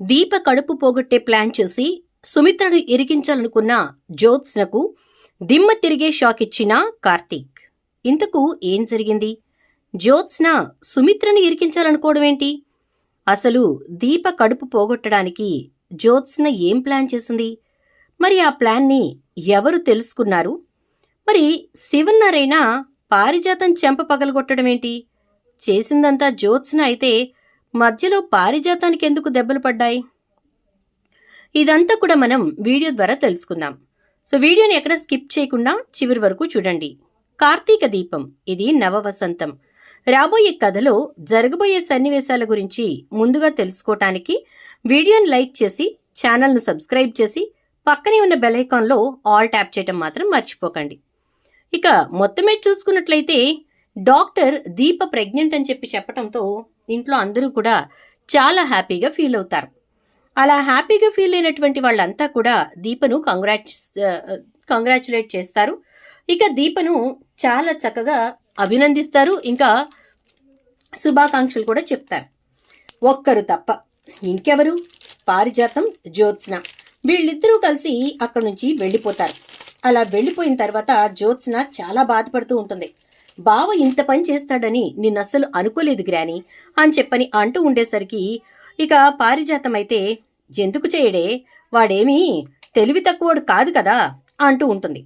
దీప కడుపు పోగొట్టే ప్లాన్ చేసి సుమిత్రను ఇరికించాలనుకున్న జ్యోత్స్నకు దిమ్మ తిరిగే షాక్ ఇచ్చిన కార్తీక్. ఇంతకు ఏం జరిగింది? జ్యోత్స్న సుమిత్రను ఇరికించాలనుకోవడం ఏంటి? అసలు దీప కడుపు పోగొట్టడానికి జ్యోత్స్న ఏం ప్లాన్ చేసింది? మరి ఆ ప్లాన్ని ఎవరు తెలుసుకున్నారు? మరి శివన్నారైనా పారిజాతం చెంప పగలగొట్టడం ఏంటి? చేసిందంతా జ్యోత్స్న అయితే మధ్యలో పారిజాతానికి ఎందుకు దెబ్బలు పడ్డాయి? ఇదంతా కూడా మనం వీడియో ద్వారా తెలుసుకుందాం. సో వీడియోని ఎక్కడ స్కిప్ చేయకుండా చివరి వరకు చూడండి. కార్తీక దీపం ఇది నవవసంతం. రాబోయే కథలో జరగబోయే సన్నివేశాల గురించి ముందుగా తెలుసుకోవటానికి వీడియోని లైక్ చేసి ఛానల్ను సబ్స్క్రైబ్ చేసి పక్కనే ఉన్న బెల్ ఐకాన్లో ఆల్ ట్యాప్ చేయటం మాత్రం మర్చిపోకండి. ఇక మొత్తమే చూసుకున్నట్లయితే డాక్టర్ దీప ప్రెగ్నెంట్ అని చెప్పి చెప్పడంతో ఇంట్లో అందరూ కూడా చాలా హ్యాపీగా ఫీల్ అవుతారు. అలా హ్యాపీగా ఫీల్ అయినటువంటి వాళ్ళంతా కూడా దీపను కంగ్రాట్స్ కంగ్రాచులేట్ చేస్తారు. ఇక దీపను చాలా చక్కగా అభినందిస్తారు. ఇంకా శుభాకాంక్షలు కూడా చెప్తారు. ఒక్కరు తప్ప ఇంకెవరు? పారిజాతం జ్యోత్స్న. వీళ్ళిద్దరూ కలిసి అక్కడి నుంచి వెళ్ళిపోతారు. అలా వెళ్ళిపోయిన తర్వాత జ్యోత్స్న చాలా బాధపడుతూ ఉంటుంది. బావ ఇంత పని చేస్తాడని నిన్నస్సలు అనుకోలేదు గ్రాని అని చెప్పని అంటూ ఉండేసరికి ఇక పారిజాతం అయితే ఎందుకు చేయడే? వాడేమీ తెలివి తక్కువడు కాదు కదా అంటూ ఉంటుంది.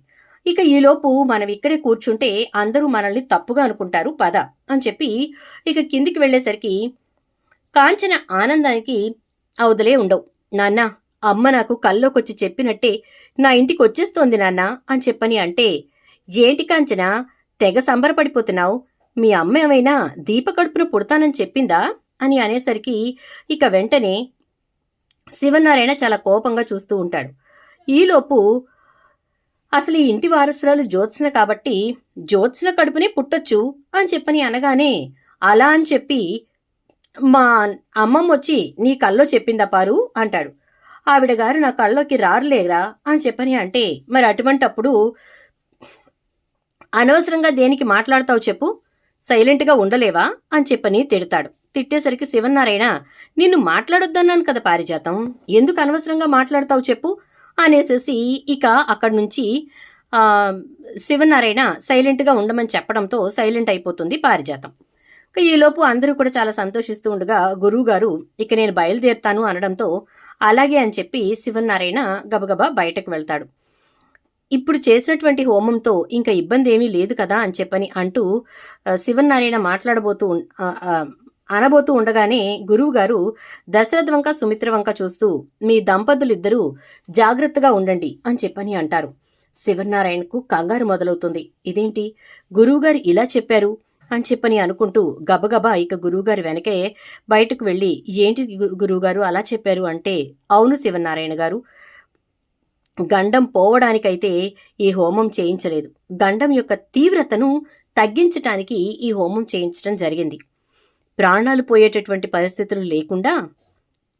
ఇక ఈలోపు మనం ఇక్కడే కూర్చుంటే అందరూ మనల్ని తప్పుగా అనుకుంటారు పద అని చెప్పి ఇక కిందికి వెళ్ళేసరికి కాంచన ఆనందానికి అవదలే ఉండవు. నాన్న అమ్మ నాకు కల్లోకొచ్చి చెప్పినట్టే నా ఇంటికి వచ్చేస్తోంది నాన్న అని చెప్పని అంటే ఏంటి కాంచన? తెగ సంబరపడిపోతున్నావు. మీ అమ్మ ఏమైనా దీపకడుపును పుడతానని చెప్పిందా? అని అనేసరికి ఇక వెంటనే శివనారాయణ చాలా కోపంగా చూస్తూ ఉంటాడు. ఈలోపు అసలు ఈ ఇంటి వారసురాలు జ్యోత్స్న కాబట్టి జ్యోత్స్న కడుపునే పుట్టొచ్చు అని చెప్పని అనగానే అలా అని చెప్పి మా అమ్మమ్మ వచ్చి నీ కల్లో చెప్పిందా పారు? అంటాడు. ఆవిడ గారు నా కల్లోకి రారులేరా? అని చెప్పని అంటే మరి అటువంటప్పుడు అనవసరంగా దేనికి మాట్లాడతావు చెప్పు? సైలెంట్గా ఉండలేవా? అని చెప్పని తిడతాడు. తిట్టేసరికి శివనారాయణ నిన్ను మాట్లాడొద్దన్నాను కదా పారిజాతం. ఎందుకు అనవసరంగా మాట్లాడతావు చెప్పు? అనేసేసి ఇక అక్కడి నుంచి శివనారాయణ సైలెంట్గా ఉండమని చెప్పడంతో సైలెంట్ అయిపోతుంది పారిజాతం. ఈలోపు అందరూ కూడా చాలా సంతోషిస్తూ ఉండగా గురువు గారు ఇక నేను బయలుదేరుతాను అనడంతో అలాగే అని చెప్పి శివనారాయణ గబగబా బయటకు వెళ్తాడు. ఇప్పుడు చేసినటువంటి హోమంతో ఇంకా ఇబ్బంది ఏమీ లేదు కదా అని చెప్పని అంటూ శివన్నారాయణ శివనారాయణ మాట్లాడబోతూ అనబోతూ ఉండగానే గురువు గారు దశరథ వంక సుమిత్ర వంక చూస్తూ మీ దంపతులిద్దరూ జాగ్రత్తగా ఉండండి అని చెప్పని అంటారు. శివనారాయణకు కంగారు మొదలవుతుంది. ఇదేంటి? గురువుగారు ఇలా చెప్పారు అని చెప్పని అనుకుంటూ గబగబా ఇక గురువుగారు వెనకే బయటకు వెళ్ళి ఏంటి గురువుగారు అలా చెప్పారు? అంటే అవును శివనారాయణ గారు గండం పోవడానికైతే ఈ హోమం చేయించలేదు. గండం యొక్క తీవ్రతను తగ్గించటానికి ఈ హోమం చేయించడం జరిగింది. ప్రాణాలు పోయేటటువంటి పరిస్థితులు లేకుండా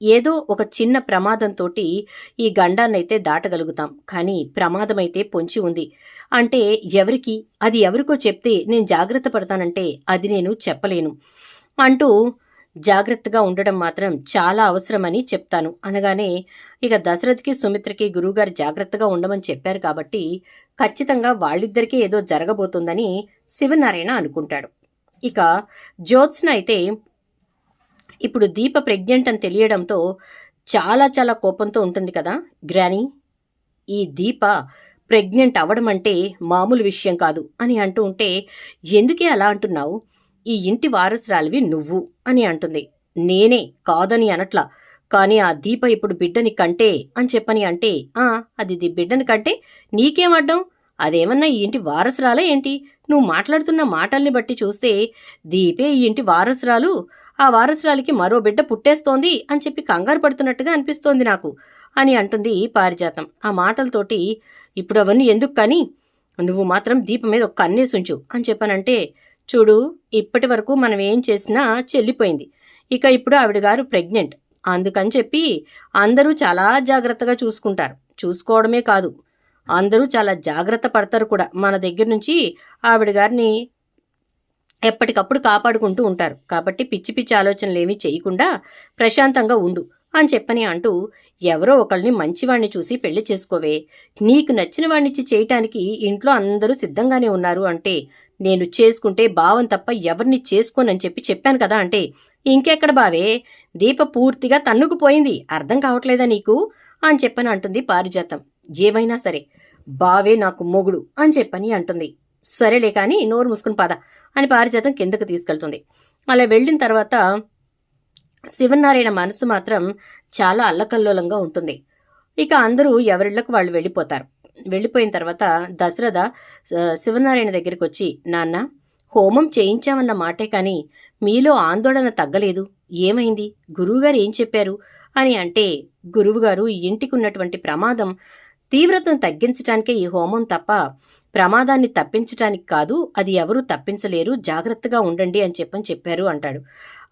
ఏదో ఒక చిన్న ప్రమాదంతో ఈ గండాన్నైతే దాటగలుగుతాం. కానీ ప్రమాదమైతే పొంచి ఉంది. అంటే ఎవరికి? అది ఎవరికో చెప్తే నేను జాగ్రత్త పడతానంటే అది నేను చెప్పలేను. అంటూ జాగ్రత్తగా ఉండడం మాత్రం చాలా అవసరమని చెప్తాను. అనగానే ఇక దశరథ్కి సుమిత్రకి గురువుగారు జాగ్రత్తగా ఉండమని చెప్పారు కాబట్టి ఖచ్చితంగా వాళ్ళిద్దరికీ ఏదో జరగబోతుందని శివనారాయణ అనుకుంటాడు. ఇక జ్యోత్స్న అయితే ఇప్పుడు దీప ప్రెగ్నెంట్ అని తెలియడంతో చాలా చాలా కోపంతో ఉంటుంది కదా. గ్రానీ ఈ దీప ప్రెగ్నెంట్ అవ్వడం అంటే మామూలు విషయం కాదు అని అంటూ ఉంటే ఎందుకే అలా అంటున్నావు? ఈ ఇంటి వారసురాలివి నువ్వు అని అంటుంది. నేనే కాదని అనట్లా. కానీ ఆ దీప ఇప్పుడు బిడ్డని కంటే అని చెప్పని అంటే ఆ అది ది బిడ్డని కంటే నీకేం అడ్డం? అదేమన్నా ఈ ఇంటి వారసురాలే ఏంటి? నువ్వు మాట్లాడుతున్న మాటల్ని బట్టి చూస్తే దీపే ఈ ఇంటి వారసురాలు. ఆ వారసురాలికి మరో బిడ్డ పుట్టేస్తోంది అని చెప్పి కంగారు పడుతున్నట్టుగా అనిపిస్తోంది నాకు అని అంటుంది పారిజాతం. ఆ మాటలతోటి ఇప్పుడు అవన్నీ ఎందుకు కానీ? నువ్వు మాత్రం దీపం మీద ఒక అన్నేసుంచు అని చెప్పానంటే చూడు ఇప్పటి వరకు మనం ఏం చేసినా చెల్లిపోయింది. ఇక ఇప్పుడు ఆవిడ గారు ప్రెగ్నెంట్. అందుకని చెప్పి అందరూ చాలా జాగ్రత్తగా చూసుకుంటారు. చూసుకోవడమే కాదు. అందరూ చాలా జాగ్రత్త పడతారు కూడా. మన దగ్గర నుంచి ఆవిడ గారిని ఎప్పటికప్పుడు కాపాడుకుంటూ ఉంటారు. కాబట్టి పిచ్చి పిచ్చి ఆలోచనలు ఏమీ చేయకుండా ప్రశాంతంగా ఉండు అని చెప్పని అంటూ ఎవరో ఒకళ్ళని మంచివాణ్ణి చూసి పెళ్ళి చేసుకోవే. నీకు నచ్చిన వాణ్ణిచ్చి చేయటానికి ఇంట్లో అందరూ సిద్ధంగానే ఉన్నారు అంటే నేను చేసుకుంటే బావం తప్ప ఎవరిని చేసుకోనని చెప్పి చెప్పాను కదా అంటే ఇంకెక్కడ బావే? దీప పూర్తిగా తన్నుకుపోయింది. అర్థం కావట్లేదా నీకు? అని చెప్పని అంటుంది పారిజాతం. ఏమైనా సరే బావే నాకు మొగుడు అని చెప్పని అంటుంది. సరేలే కాని నోరు మూసుకుని పద అని పారిజాతం కిందకు తీసుకెళ్తుంది. అలా వెళ్ళిన తర్వాత శివనారాయణ మనసు మాత్రం చాలా అల్లకల్లోలంగా ఉంటుంది. ఇక అందరూ ఎవరిళ్ళకు వాళ్ళు వెళ్ళిపోతారు. వెళ్ళిపోయిన తర్వాత దశరథ శివనారాయణ దగ్గరికి వచ్చి నాన్న హోమం చేయించామన్న మాటే కానీ మీలో ఆందోళన తగ్గలేదు. ఏమైంది? గురువుగారు ఏం చెప్పారు? అని అంటే గురువుగారు ఇంటికి ఉన్నటువంటి ప్రమాదం తీవ్రతను తగ్గించటానికే ఈ హోమం తప్ప ప్రమాదాన్ని తప్పించటానికి కాదు అది ఎవరూ తప్పించలేరు. జాగ్రత్తగా ఉండండి అని చెప్పని చెప్పారు అంటాడు.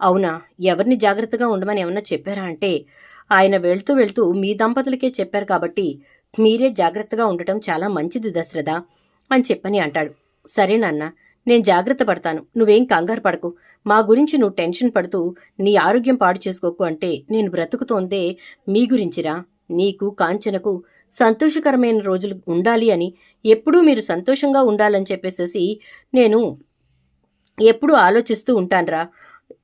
అవునా? ఎవరిని జాగ్రత్తగా ఉండమని ఏమన్నా చెప్పారా? అంటే ఆయన వెళ్తూ వెళ్తూ మీ దంపతులకే చెప్పారు కాబట్టి మీరే జాగ్రత్తగా ఉండటం చాలా మంచిది దశరథ అని చెప్పని అంటాడు. సరే నాన్న నేను జాగ్రత్త పడతాను. నువ్వేం కంగారు పడకు. మా గురించి నువ్వు టెన్షన్ పడుతూ నీ ఆరోగ్యం పాడు చేసుకోకు అంటే నేను బ్రతుకుతోందే మీ గురించిరా? నీకు కాంచనకు సంతోషకరమైన రోజులు ఉండాలి అని ఎప్పుడూ మీరు సంతోషంగా ఉండాలని చెప్పేసేసి నేను ఎప్పుడూ ఆలోచిస్తూ ఉంటానురా.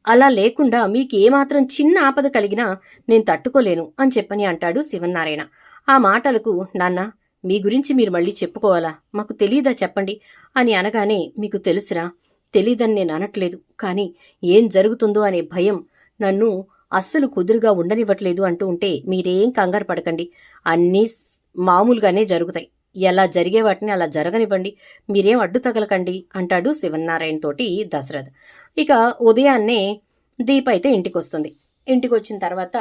అలా లేకుండా మీకు ఏమాత్రం చిన్న ఆపద కలిగినా నేను తట్టుకోలేను అని చెప్పని అంటాడు శివనారాయణ. ఆ మాటలకు నాన్న మీ గురించి మీరు మళ్ళీ చెప్పుకోవాలా? మాకు తెలీదా చెప్పండి అని అనగానే మీకు తెలుసురా తెలీదని నేను అనట్లేదు. కానీ ఏం జరుగుతుందో అనే భయం నన్ను అస్సలు కుదురుగా ఉండనివ్వట్లేదు అంటూ ఉంటే మీరేం కంగారు పడకండి. అన్నీ మామూలుగానే జరుగుతాయి. ఎలా జరిగే వాటిని అలా జరగనివ్వండి. మీరేం అడ్డు తగలకండి అంటాడు శివనారాయణ తోటి దశరథ్. ఇక ఉదయాన్నే దీప అయితే ఇంటికి వస్తుంది ఇంటికి వచ్చిన తర్వాత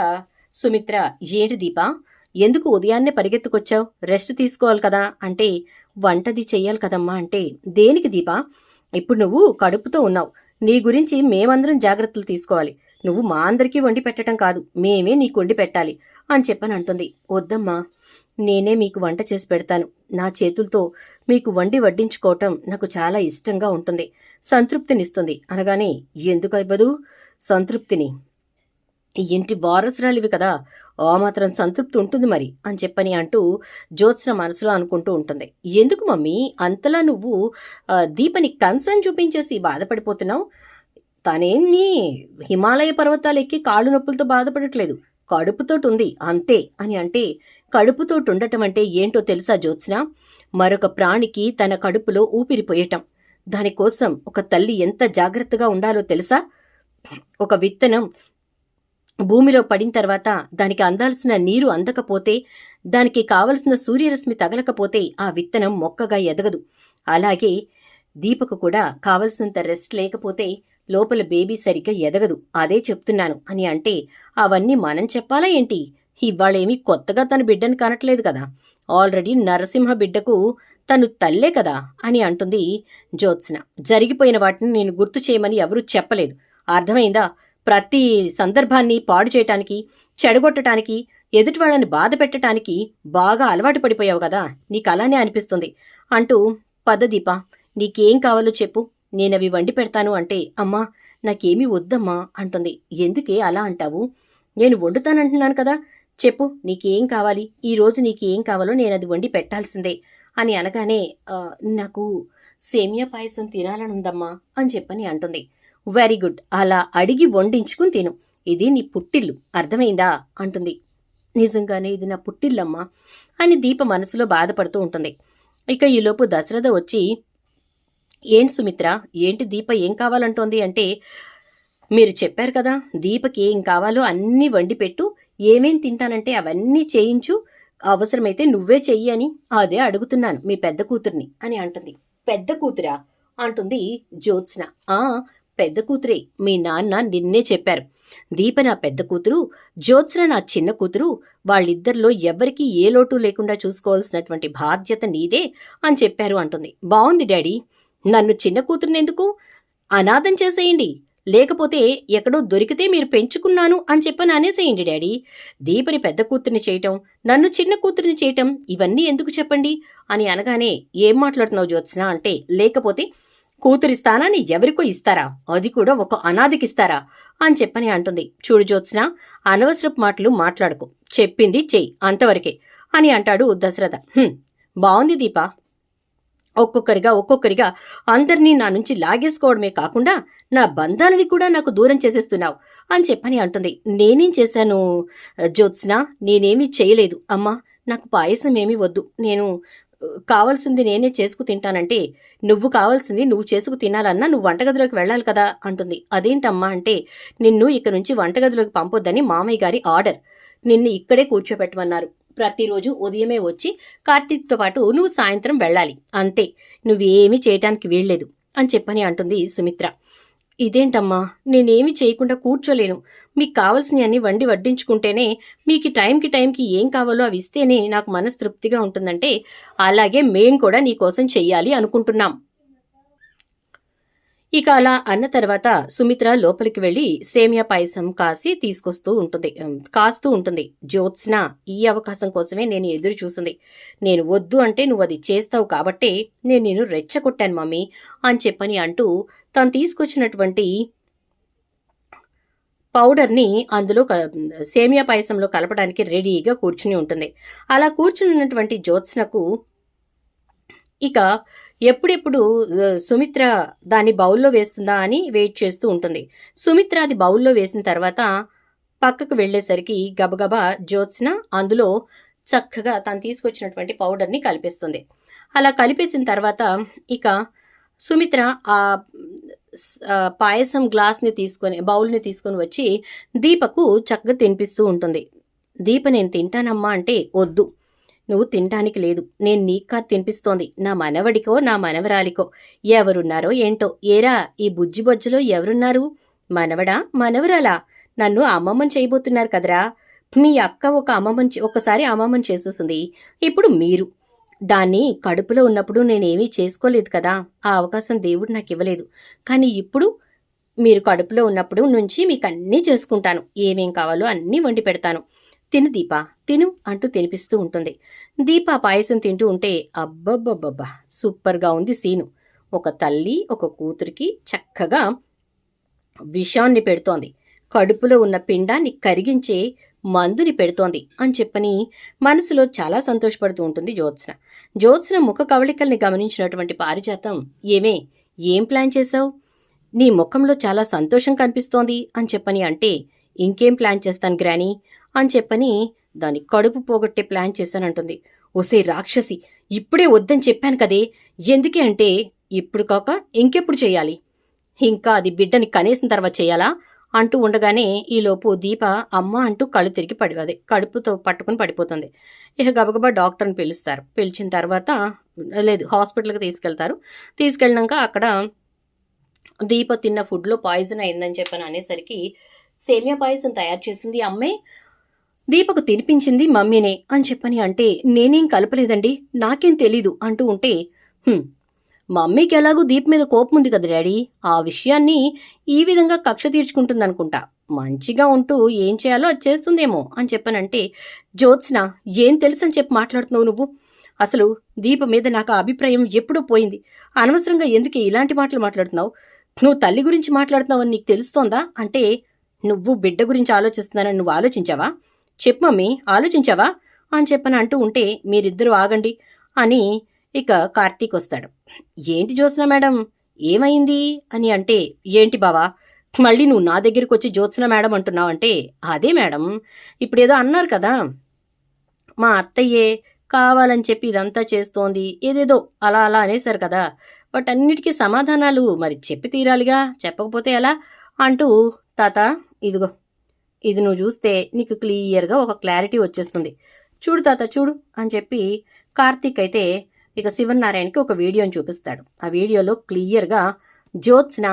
సుమిత్ర ఏంటి దీప? ఎందుకు ఉదయాన్నే పరిగెత్తుకొచ్చావు? రెస్ట్ తీసుకోవాలి కదా అంటే వంటది చెయ్యాలి కదమ్మా అంటే దేనికి దీపా? ఇప్పుడు నువ్వు కడుపుతో ఉన్నావు. నీ గురించి మేమందరం జాగ్రత్తలు తీసుకోవాలి. నువ్వు మా అందరికీ వండి పెట్టడం కాదు మేమే నీకు వండి పెట్టాలి అని చెప్పని అంటుంది. వద్దమ్మా నేనే మీకు వంట చేసి పెడతాను. నా చేతులతో మీకు వండి వడ్డించుకోవటం నాకు చాలా ఇష్టంగా ఉంటుంది. సంతృప్తినిస్తుంది. అనగానే ఎందుకు ఇవ్వదు సంతృప్తిని. ఈ ఇంటి వారసురాలివి కదా. ఆ మాత్రం సంతృప్తి ఉంటుంది మరి అని చెప్పని అంటూ జ్యోత్స్న మనసులో అనుకుంటూ ఉంటుంది. ఎందుకు మమ్మీ? అంతలా నువ్వు దీపని కన్సర్న్ చూపించేసి బాధపడిపోతున్నావు? తనేమి హిమాలయ పర్వతాలు ఎక్కి కాళ్ళు నొప్పులతో బాధపడట్లేదు. కడుపుతోటి ఉంది అంతే అని అంటే కడుపుతోటి ఉండటం అంటే ఏంటో తెలుసా జ్యోత్స్న? మరొక ప్రాణికి తన కడుపులో ఊపిరిపోయటం దానికోసం ఒక తల్లి ఎంత జాగ్రత్తగా ఉండాలో తెలుసా? ఒక విత్తనం భూమిలో పడిన తర్వాత దానికి అందాల్సిన నీరు అందకపోతే దానికి కావలసిన సూర్యరశ్మి తగలకపోతే ఆ విత్తనం మొక్కగా ఎదగదు. అలాగే దీపకు కూడా కావలసినంత రెస్ట్ లేకపోతే లోపల బేబీ సరిగ్గా ఎదగదు. అదే చెప్తున్నాను అని అంటే అవన్నీ మనం చెప్పాలా ఏంటి? ఇవాళేమీ కొత్తగా తన బిడ్డను కనట్లేదు కదా. ఆల్రెడీ నరసింహ బిడ్డకు తను తల్లే కదా అని అంటుంది జ్యోత్స్న. జరిగిపోయిన వాటిని నేను గుర్తు చేయమని ఎవరూ చెప్పలేదు. అర్థమైందా? ప్రతి సందర్భాన్ని పాడు చేయటానికి చెడగొట్టడానికి ఎదుటి వాళ్ళని బాధ పెట్టడానికి బాగా అలవాటు పడిపోయావు కదా నీకు అలానే అనిపిస్తుంది. అంటూ పదదీప నీకేం కావాలో చెప్పు నేనవి వండి పెడతాను అంటే అమ్మా నాకేమీ వద్దమ్మా అంటుంది. ఎందుకే అలా అంటావు? నేను వండుతానంటున్నాను కదా చెప్పు నీకేం కావాలి? ఈరోజు నీకేం కావాలో నేను అది వండి పెట్టాల్సిందే అని అనగానే నాకు సేమియా పాయసం తినాలనుందమ్మా అని చెప్పని అంటుంది. Very good. అలా అడిగి వండించుకుని తిను. ఇది నీ పుట్టిల్లు. అర్థమైందా? అంటుంది. నిజంగానే ఇది నా పుట్టిల్లమ్మా అని దీప మనసులో బాధపడుతూ ఉంటుంది. ఇక ఈలోపు దశరథ వచ్చి ఏంటి సుమిత్ర? ఏంటి దీప? ఏం కావాలంటోంది? అంటే మీరు చెప్పారు కదా దీపకి ఏం కావాలో అన్నీ వండి పెట్టు. ఏమేం తింటానంటే అవన్నీ చేయించు. అవసరమైతే నువ్వే చెయ్యి అని అదే అడుగుతున్నాను మీ పెద్ద కూతుర్ని అని అంటుంది. పెద్ద కూతురా? అంటుంది జ్యోత్స్న. ఆ పెద్ద కూతురే మీ నాన్న నిన్నే చెప్పారు. దీప నా పెద్ద కూతురు జ్యోత్స్న నా చిన్న కూతురు వాళ్ళిద్దరిలో ఎవ్వరికీ ఏ లోటు లేకుండా చూసుకోవాల్సినటువంటి బాధ్యత నీదే అని చెప్పారు అంటుంది. బాగుంది డాడీ. నన్ను చిన్న కూతురునెందుకు అనాథం చేసేయండి. లేకపోతే ఎక్కడో దొరికితే మీరు పెంచుకున్నాను అని చెప్పని అనేసేయండి డాడీ. దీపని పెద్ద కూతుర్ని చేయటం నన్ను చిన్న కూతుర్ని చేయటం ఇవన్నీ ఎందుకు చెప్పండి? అని అనగానే ఏం మాట్లాడుతున్నావు జ్యోత్స్న? అంటే లేకపోతే కూతురి స్థానాన్ని ఎవరికో ఇస్తారా? అది కూడా ఒక అనాథకిస్తారా అని చెప్పని అంటుంది. చూడు జ్యోత్స్న అనవసరపు మాటలు మాట్లాడుకో. చెప్పింది చెయ్యి అంతవరకే అని అంటాడు దశరథ. బాగుంది బావుంది దీప. ఒక్కొక్కరిగా ఒక్కొక్కరిగా అందరినీ నా నుంచి లాగేసుకోవడమే కాకుండా నా బంధాలని కూడా నాకు దూరం చేసేస్తున్నావు అని చెప్పని అంటుంది. నేనేం చేశాను? జ్యోత్స్న నేనేమీ చేయలేదు. అమ్మా నాకు పాయసం ఏమీ వద్దు. నేను కావాల్సింది నేనే చేసుకు తింటానంటే నువ్వు కావాల్సింది నువ్వు చేసుకు తినాలన్నా నువ్వు వంటగదిలోకి వెళ్ళాలి కదా అంటుంది. అదేంటమ్మా అంటే నిన్ను ఇక్కడ నుంచి వంటగదిలోకి పంపొద్దని మామయ్య గారి ఆర్డర్. నిన్ను ఇక్కడే కూర్చోపెట్టమన్నారు. ప్రతిరోజు ఉదయమే వచ్చి కార్తీక్తో పాటు నువ్వు సాయంత్రం వెళ్ళాలి. అంతే. నువ్వేమీ చేయటానికి వీల్లేదు అని చెప్పని అంటుంది సుమిత్ర. ఇదేంటమ్మా? నేనేమి చేయకుండా కూర్చోలేను. మీకు కావలసినవి అన్ని వండి వడ్డించుకుంటేనే మీకు టైంకి టైంకి ఏం కావాలో అవి ఇస్తేనే నాకు మనస్తృప్తిగా ఉంటుందంటే అలాగే మేం కూడా నీకోసం చెయ్యాలి అనుకుంటున్నాం. ఇక అలా అన్న తర్వాత సుమిత్ర లోపలికి వెళ్ళి సేమియా పాయసం కాసి తీసుకొస్తూ ఉంటుంది. కాస్తూ ఉంటుంది. జ్యోత్స్న ఈ అవకాశం కోసమే నేను ఎదురు చూసింది. నేను వద్దు అంటే నువ్వు అది చేస్తావు కాబట్టే నేను నిన్ను రెచ్చగొట్టాను మమ్మీ అని చెప్పని అంటూ తను తీసుకొచ్చినటువంటి పౌడర్ని అందులో సేమియా పాయసంలో కలపడానికి రెడీగా కూర్చుని ఉంటుంది. అలా కూర్చుని ఉన్నటువంటి జ్యోత్స్నకు ఇక ఎప్పుడెప్పుడు సుమిత్ర దాన్ని బౌల్లో వేస్తుందా అని వెయిట్ చేస్తూ ఉంటుంది. సుమిత్ర అది బౌల్లో వేసిన తర్వాత పక్కకు వెళ్ళేసరికి గబగబా జ్యోత్స్న అందులో చక్కగా తను తీసుకొచ్చినటువంటి పౌడర్ని కలిపేస్తుంది. అలా కలిపేసిన తర్వాత ఇక సుమిత్ర ఆ పాయసం గ్లాస్ని తీసుకొని బౌల్ని తీసుకొని వచ్చి దీపకు చక్కగా తినిపిస్తూ ఉంటుంది. దీప నేను తింటానమ్మా అంటే వద్దు. నువ్వు తినడానికి లేదు. నేను నీకా తినిపిస్తోంది. నా మనవడికో నా మనవరాలికో. ఎవరున్నారో ఏంటో? ఏరా ఈ బుజ్జి బొజ్జలో ఎవరున్నారు? మనవడా మనవరాలా? నన్ను అమ్మమ్మని చేయబోతున్నారు కదరా. మీ అక్క ఒక అమ్మమ్మని ఒకసారి అమ్మమ్మని చేసేసింది. ఇప్పుడు మీరు. దాన్ని కడుపులో ఉన్నప్పుడు నేనేమీ చేసుకోలేదు కదా. ఆ అవకాశం దేవుడు నాకు ఇవ్వలేదు. కానీ ఇప్పుడు మీరు కడుపులో ఉన్నప్పుడు నుంచి మీకు అన్నీ చేసుకుంటాను. ఏమేం కావాలో అన్నీ వండి పెడతాను. తిను దీపా తిను అంటూ తినిపిస్తూ ఉంటుంది. దీప పాయసం తింటూ ఉంటే అబ్బబ్బబ్బబ్బా సూపర్గా ఉంది సీను. ఒక తల్లి ఒక కూతురికి చక్కగా విషాన్ని పెడుతోంది. కడుపులో ఉన్న పిండాన్ని కరిగించే మందుని పెడుతోంది అని చెప్పని మనసులో చాలా సంతోషపడుతూ ఉంటుంది జ్యోత్స్న. జ్యోత్స్న ముఖ కవళికల్ని గమనించినటువంటి పారిజాతం ఏమే ఏం ప్లాన్ చేశావు? నీ ముఖంలో చాలా సంతోషం కనిపిస్తోంది అని చెప్పని అంటే ఇంకేం ప్లాన్ చేస్తాను గ్రానీ? అని చెప్పని దాని కడుపు పోగొట్టే ప్లాన్ చేశానంటుంది. ఒసే రాక్షసి ఇప్పుడే వద్దని చెప్పాను కదే. ఎందుకే అంటే ఇప్పుడు కాక ఇంకెప్పుడు చేయాలి? ఇంకా అది బిడ్డని కనేసిన తర్వాత చేయాలా? అంటూ ఉండగానే ఈలోపు దీప అమ్మ అంటూ కళ్ళు తిరిగి పడి అదే కడుపుతో పట్టుకుని పడిపోతుంది. ఇక గబగబా డాక్టర్ని పిలుస్తారు. పిలిచిన తర్వాత లేదు హాస్పిటల్కి తీసుకెళ్తారు. తీసుకెళ్ళినాక అక్కడ దీప తిన్న ఫుడ్లో పాయిజన్ అయిందని చెప్పని అనేసరికి సేమియా పాయసం తయారు చేసింది అమ్మే. దీపకు తినిపించింది మమ్మీనే అని చెప్పని అంటే నేనేం కలపలేదండి నాకేం తెలీదు అంటూ ఉంటే మమ్మీకి ఎలాగూ దీప్ మీద కోపం ఉంది కదా డాడీ ఆ విషయాన్ని ఈ విధంగా కక్ష తీర్చుకుంటుందనుకుంటా. మంచిగా ఉంటూ ఏం చేయాలో అది చేస్తుందేమో అని చెప్పనంటే జ్యోత్స్న ఏం తెలుసని చెప్పి మాట్లాడుతున్నావు నువ్వు? అసలు దీప మీద నాకు అభిప్రాయం ఎప్పుడూ పోయింది. అనవసరంగా ఎందుకు ఇలాంటి మాటలు మాట్లాడుతున్నావు? నువ్వు తల్లి గురించి మాట్లాడుతున్నావు అని నీకు తెలుస్తోందా? అంటే నువ్వు బిడ్డ గురించి ఆలోచిస్తున్నానని నువ్వు ఆలోచించావా? చెప్పు మమ్మీ ఆలోచించావా? అని చెప్పని అంటూ ఉంటే మీరిద్దరూ ఆగండి అని ఇక కార్తీక్ వస్తాడు. ఏంటి జ్యోత్స్న మేడం? ఏమైంది? అని అంటే ఏంటి బావా మళ్ళీ నువ్వు నా దగ్గరికి వచ్చి జ్యోత్స్న మేడం అంటున్నావు అంటే అదే మేడం ఇప్పుడేదో అన్నారు కదా. మా అత్తయ్యే కావాలని చెప్పి ఇదంతా చేస్తోంది ఏదేదో అలా అలా అనేశారు కదా. బట్ అన్నిటికీ సమాధానాలు మరి చెప్పి తీరాలిగా చెప్పకపోతే ఎలా? అంటూ తాత ఇదిగో ఇది నువ్వు చూస్తే నీకు క్లియర్గా ఒక క్లారిటీ వచ్చేస్తుంది. చూడు తాత చూడు అని చెప్పి కార్తీక్ అయితే ఇక శివనారాయణకి ఒక వీడియోని చూపిస్తాడు. ఆ వీడియోలో క్లియర్గా జ్యోత్స్న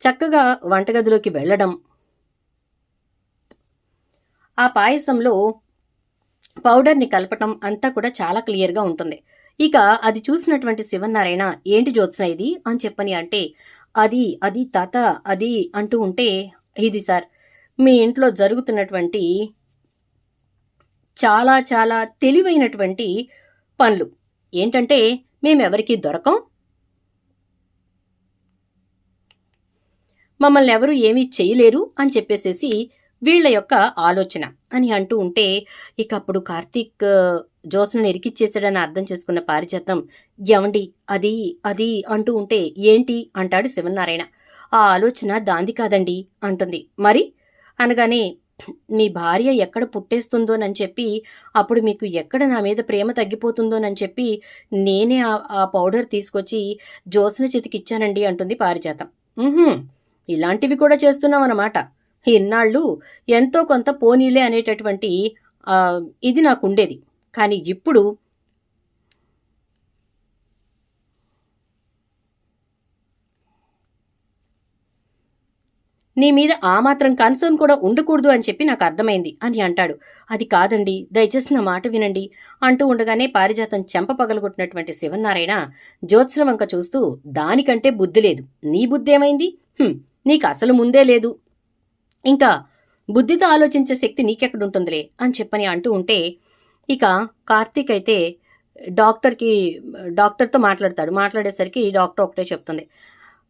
చక్కగా వంటగదిలోకి వెళ్ళడం. ఆ పాయసంలో పౌడర్ని కలపటం అంతా కూడా చాలా క్లియర్గా ఉంటుంది. ఇక అది చూసినటువంటి శివనారాయణ ఏంటి జ్యోత్స్న ఇది? అని చెప్పని అంటే అది అది తాత అది అంటూ ఉంటే ఇది సార్ మీ ఇంట్లో జరుగుతున్నటువంటి చాలా చాలా తెలివైనటువంటి పనులు. ఏంటంటే మేమెవరికీ దొరకం. మమ్మల్ని ఎవరు ఏమీ చేయలేరు అని చెప్పేసేసి వీళ్ళ యొక్క ఆలోచన అని అంటూ ఉంటే ఇక అప్పుడు కార్తీక్ జోస్ను ఇరికిచ్చేసాడని అర్థం చేసుకున్న పారిజాతం ఎవండి అది అది అంటూ ఉంటే ఏంటి? అంటాడు శివనారాయణ. ఆ ఆలోచన దాంది కాదండి అంటుంది. మరి అనగానే నీ భార్య ఎక్కడ పుట్టేస్తుందోనని చెప్పి అప్పుడు మీకు ఎక్కడ నా మీద ప్రేమ తగ్గిపోతుందోనని చెప్పి నేనే ఆ పౌడర్ తీసుకొచ్చి జ్యోస్న చేతికి ఇచ్చానండి అంటుంది పారిజాతం. ఇలాంటివి కూడా చేస్తున్నాం అన్నమాట ఇన్నాళ్ళు ఎంతో కొంత పోనీలే అనేటటువంటి ఇది నాకు ఉండేది కానీ ఇప్పుడు నీ మీద ఆ మాత్రం కన్సర్న్ కూడా ఉండకూడదు అని చెప్పి నాకు అర్థమైంది అని అంటాడు. అది కాదండి దయచేసి నా మాట వినండి అంటూ ఉండగానే పారిజాతం చెంప పగలగొట్టినటువంటి శివనారాయణ జ్యోత్స్న వంక చూస్తూ దానికంటే బుద్ధి లేదు. నీ బుద్ధి ఏమైంది? నీకు అసలు ముందే లేదు. ఇంకా బుద్ధితో ఆలోచించే శక్తి నీకెక్కడుంటుందిలే అని చెప్పని అంటూ ఉంటే ఇక కార్తీక్ అయితే డాక్టర్కి డాక్టర్తో మాట్లాడతాడు. మాట్లాడేసరికి డాక్టర్ ఒకటే చెప్తుంది.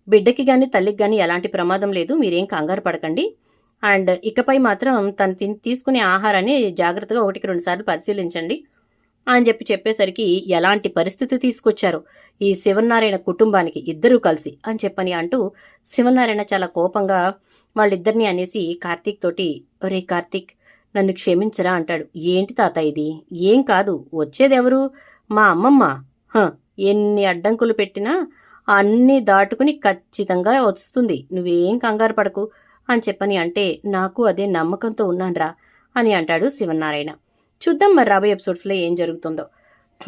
బిడ్డకి కానీ తల్లికి కానీ ఎలాంటి ప్రమాదం లేదు. మీరేం కంగారు పడకండి. అండ్ ఇకపై మాత్రం తను తిన్ తీసుకునే ఆహారాన్ని జాగ్రత్తగా ఒకటికి రెండు సార్లు పరిశీలించండి అని చెప్పి చెప్పేసరికి ఎలాంటి పరిస్థితి తీసుకొచ్చారు? ఈ శివనారాయణ కుటుంబానికి ఇద్దరూ కలిసి అని చెప్పని అంటూ శివనారాయణ చాలా కోపంగా వాళ్ళిద్దరిని అనేసి కార్తీక్ తోటి ఒరే కార్తీక్ నన్ను క్షమించరా అంటాడు. ఏంటి తాత ఇది? ఏం కాదు వచ్చేదెవరు? మా అమ్మమ్మ? ఎన్ని అడ్డంకులు పెట్టినా అన్నీ దాటుకుని ఖచ్చితంగా వస్తుంది. నువ్వేం కంగారు పడకు. అని చెప్పని అంటే నాకు అదే నమ్మకంతో ఉన్నాన్రా అని అంటాడు శివనారాయణ చూద్దాం మరి రాబోయే ఎపిసోడ్స్లో ఏం జరుగుతుందో.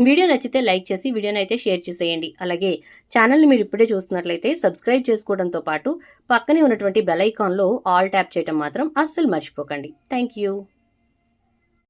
వీడియో నచ్చితే లైక్ చేసి వీడియోని అయితే షేర్ చేసేయండి. అలాగే ఛానల్ని మీరు ఇప్పుడే చూస్తున్నట్లయితే సబ్స్క్రైబ్ చేసుకోవడంతో పాటు పక్కనే ఉన్నటువంటి బెల్ ఐకాన్లో ఆల్ ట్యాప్ చేయడం మాత్రం అస్సలు మర్చిపోకండి. Thank you.